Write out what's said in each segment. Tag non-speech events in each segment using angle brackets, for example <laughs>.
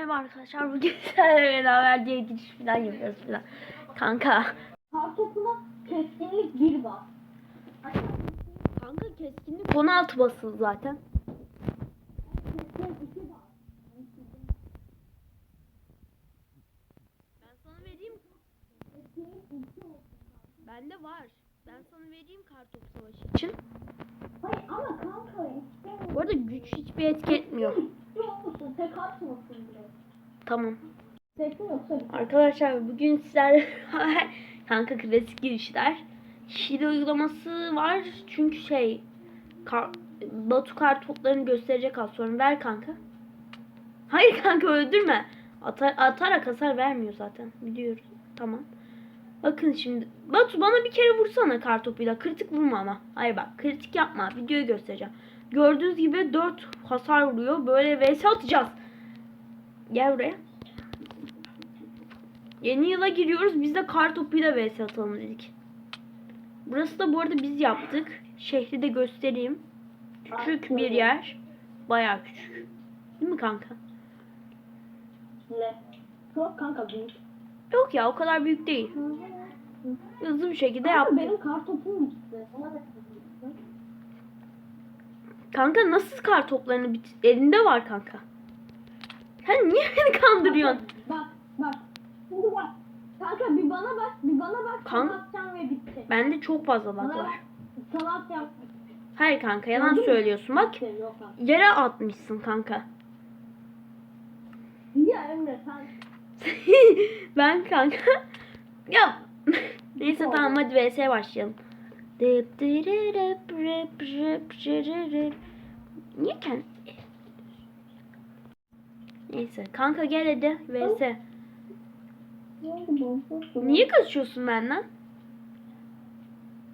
Merhaba arkadaşlar bugün <laughs> sizlerle beraber diye giriş falan yapıyoruz falan. Kanka. Kartopuna keskinlik bir var. Kanka keskinlik 16 basılı zaten. Ben sana vereyim. Bende var. Ben sana vereyim kartop savaşı için. Hayır ama kanka. Bu arada güç hiçbir etki etmiyor. Tek atmasın bile. Tamam. Tek mi yoksa Arkadaşlar bugün sizler <laughs> kanka klasik girişler. Şile uygulaması var çünkü şey kar, Batu kartoplarını gösterecek az sonra ver kanka. Hayır kanka öldürme. Atar, atarak hasar vermiyor zaten. Biliyoruz. Tamam. Bakın şimdi. Batu bana bir kere vursana kartopuyla. Kritik vurma ama. Hayır bak kritik yapma. Videoyu göstereceğim. Gördüğünüz gibi 4 hasar vuruyor. Böyle vs atacağız. Gel buraya. Yeni yıla giriyoruz. Biz de kar topuyla vs atalım dedik. Burası da bu arada biz yaptık. Şehri de göstereyim. Küçük bir yer. Bayağı küçük. Değil mi kanka? Ne? Çok kanka büyük. Yok ya o kadar büyük değil. Hızlı bir şekilde Kanka yaptık. benim. Ona da gitti. Kanka nasıl kar toplarını bit elinde var kanka. Sen niye beni kandırıyorsun? Bak bak. Şimdi bak. Kanka bir bana bak, bir bana bak. Kan- ve bitti. Bende çok fazla lag var. bak. Sana atacağım. Hayır kanka yalan Gördün söylüyorsun. Bak Yok kanka. yere atmışsın kanka. Ya Emre sen <laughs> ben kanka. Ya <laughs> neyse tamam hadi vs'ye başlayalım. Niye kendi? Neyse kanka gel hadi vs. Niye kaçıyorsun benden?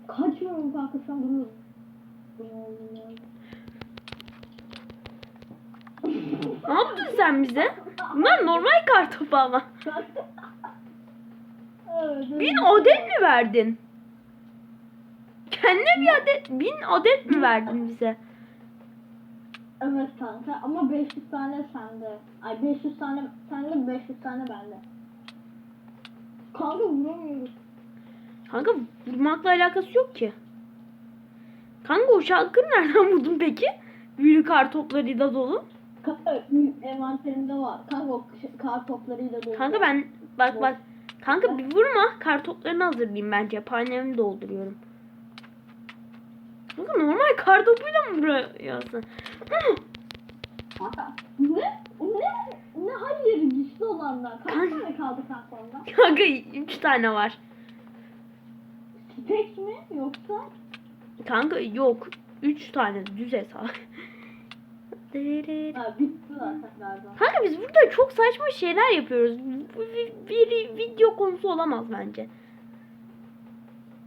Kaçıyorum kanka sen duruyorsun. Ne yaptın sen bize? Bunlar normal kartopu <laughs> ama. Bin adet mi verdin? Kendine bir adet, bin adet mi verdin bize? evet kanka ama 500 tane sende. Ay 500 tane sende 500 tane bende. Kanka vuramıyoruz. Kanka vurmakla alakası yok ki. Kanka o şalkırı nereden buldun peki? Büyük kar toplarıyla dolu. Kanka envanterimde var. Kanka o kar toplarıyla dolu. Kanka ben bak bak. Kanka bir vurma. Kar toplarını hazırlayayım ben cephanemi dolduruyorum. Kanka normal kar topuyla mı vuruyorsun? Hı! Kanka ne? Ne? Ne hayır güçlü olanlar. Kaç Kanka- tane kaldı kanka ondan? Kanka 3 tane var. Tek mi yoksa? Kanka yok. 3 tane düz hesap. Ha bitti zaten galiba. Kanka biz burada çok saçma şeyler yapıyoruz. Bir, bir video konusu olamaz bence.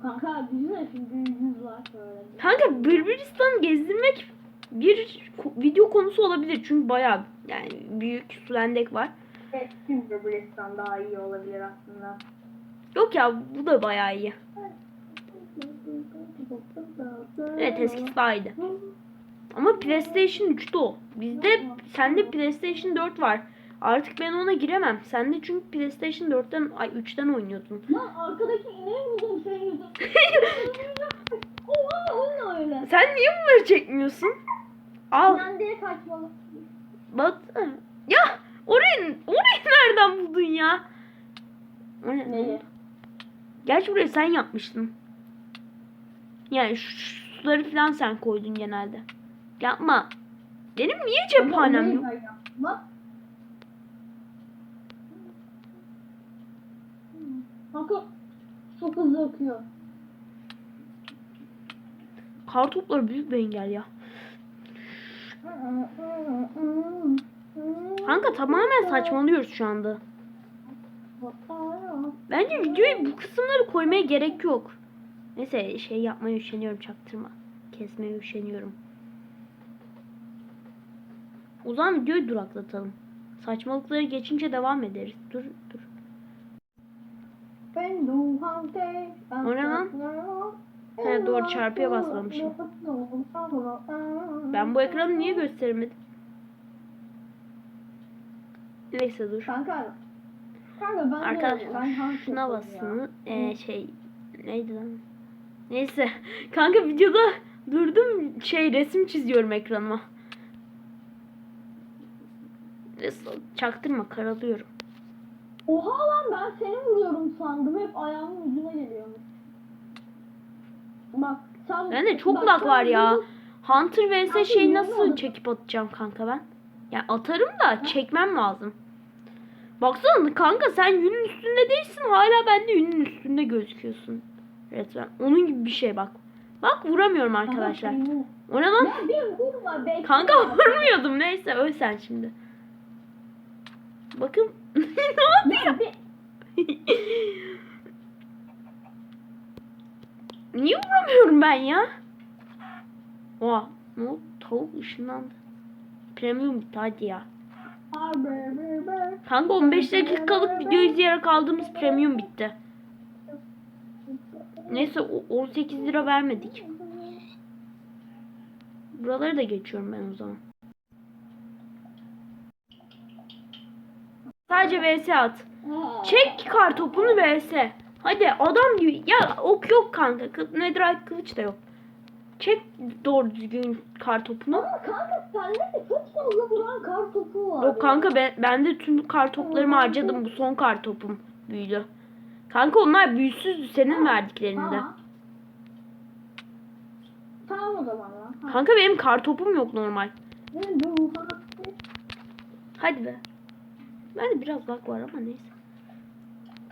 Kanka düşünsene şimdi yüz var şöyle. Kanka Birbiristan'ı gezdirmek bir video konusu olabilir. Çünkü bayağı yani büyük Sulendek var. Evet, şimdi Bristan daha iyi olabilir aslında. Yok ya bu da bayağı iyi. Evet eskisi daha iyiydi. Ama PlayStation 3'te o. Bizde sende PlayStation 4 var. Artık ben ona giremem. Sen de çünkü PlayStation 4'ten ay 3'ten oynuyordun. Lan arkadaki ineği buldum senin yüzünden. Oha o ne öyle? Sen niye bunları çekmiyorsun? Al. Ben diye kaçmalı. Bak. Ya orayı orayı nereden buldun ya? Neyi? Gerçi burayı sen yapmıştın. Yani şu suları falan sen koydun genelde. Yapma. Benim niye cephanem yok? Bak. Kanka çok hızlı akıyor. Kar topları büyük bir engel ya. Kanka tamamen saçmalıyoruz şu anda. Bence videoyu bu kısımları koymaya gerek yok. Neyse şey yapmaya üşeniyorum çaktırma. Kesmeye üşeniyorum. O zaman videoyu duraklatalım. Saçmalıkları geçince devam ederiz. Dur dur. O ne lan? He, doğru, çarpıya basmamışım. Ben bu ekranı niye göstermedim? Neyse dur. Kanka. Kanka ben de ben Arkadaşlar şuna basın. Ee, şey neydi lan? Neyse. <laughs> Kanka videoda durdum şey resim çiziyorum ekranıma. Çaktırma karalıyorum. Oha lan ben seni vuruyorum sandım. Hep ayağımın ucuna geliyormuş. Bak sen... Bende çok bak, lag var ya. Hunter vs Kanka, şey nasıl çekip atacağım kanka ben? Ya atarım da çekmem lazım. Baksana kanka sen yünün üstünde değilsin hala bende yünün üstünde gözüküyorsun. Resmen. Onun gibi bir şey bak. Bak vuramıyorum arkadaşlar. O ne lan? Kanka <laughs> vurmuyordum neyse öl sen şimdi. Bakın <laughs> ne bir... Niye vuramıyorum ben ya? Oha ne oldu? Tavuk ışınlandı. Premium bitti hadi ya. Kanka 15 dakikalık video izleyerek aldığımız premium bitti. Neyse o- 18 lira vermedik. Buraları da geçiyorum ben o zaman. Sadece vs at. Çek kar topunu vs. Hadi adam gibi. Ya ok yok kanka. Kı- Netherite kılıç da yok. Çek doğru düzgün kar topunu. Ama kanka sende de çok fazla vuran kar topu var. Yok kanka ben, ben de tüm kar toplarımı harcadım. Bu son kar topum büyülü. Kanka onlar büyüsüzdü senin verdiklerinde. Tamam o zaman lan. Kanka benim kar topum yok normal. Bu? Ha. Hadi be. Bende biraz lag var ama neyse.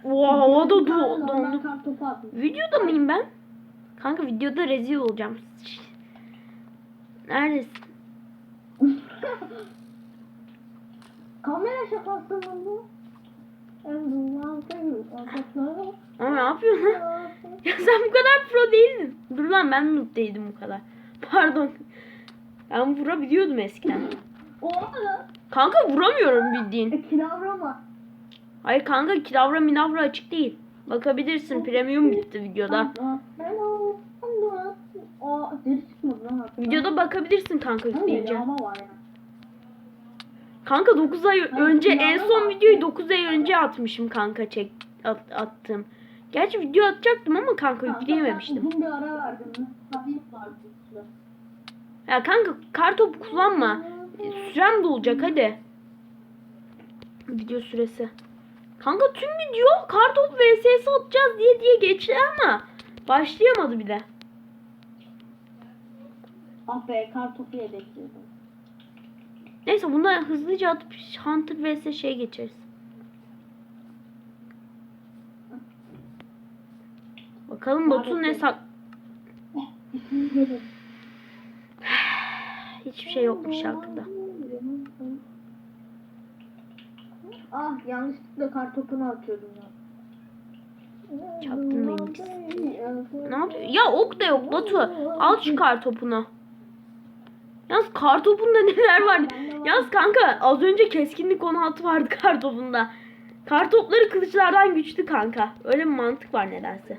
Oha havada do- dondum. Videoda mıyım ben? Kanka videoda rezil olacağım. Neredesin? <laughs> Kamera şakası mı bu? Ama ne yapıyorsun lan? Ya sen bu kadar pro değildin. Dur lan ben noob değildim bu kadar. Pardon. Ben vurabiliyordum eskiden. Oha. Kanka vuramıyorum <laughs> bildiğin. E, Kilavrama. Hayır kanka kilavra minavra açık değil. Bakabilirsin premium bitti videoda. Videoda bakabilirsin kanka ya. Kanka 9 ay önce en son videoyu 9 ay önce atmışım kanka çek at, attım. Gerçi video atacaktım ama kanka yükleyememiştim. Ya kanka kartopu kullanma. Sürem dolacak hadi. Video süresi. Kanka tüm video kartopu vs atacağız diye diye geçti ama başlayamadı bile. Ah be kar topu yedekliyordum. Neyse bunları hızlıca atıp Hunter vs şey geçeriz. Bakalım Batu ne sak... <laughs> Hiçbir şey yokmuş şarkıda. Ah yanlışlıkla kar topunu atıyordum ya. Çaktırmayın biz. Ne yapıyor? Ya ok da yok Batu. Al şu kar topunu. Yalnız kar topunda <laughs> neler var? Yalnız kanka az önce keskinlik 16 vardı kar topunda. Kar topları kılıçlardan güçlü kanka. Öyle bir mantık var nedense.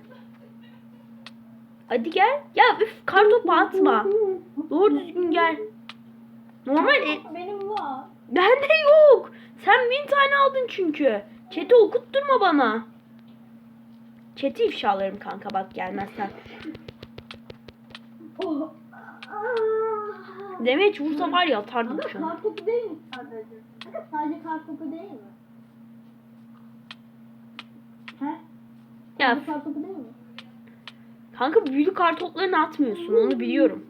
Hadi gel. Ya üf kar topu atma. Doğru düzgün gel. Normal e- Benim var. bende yok. Sen bin tane aldın çünkü. Chat'i okutturma bana. Chat'i ifşalarım kanka bak gelmezsen. <laughs> Oh. Demeç vursa var ya atardım şu an. kar topu değil mi sadece? Sadece kar topu değil mi? He? Ya Sadece kar topu değil mi? kanka büyülü kar toplarını atmıyorsun onu biliyorum.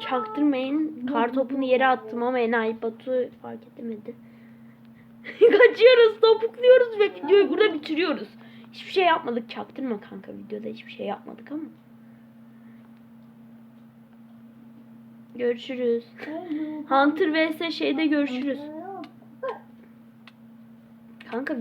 Çaktırmayın. Kar topunu yere attım ama enayi Batu fark edemedi. <laughs> Kaçıyoruz, topukluyoruz ve videoyu burada bitiriyoruz. Hiçbir şey yapmadık. Çaktırma kanka videoda hiçbir şey yapmadık ama. Görüşürüz. Hunter vs şeyde görüşürüz. Kanka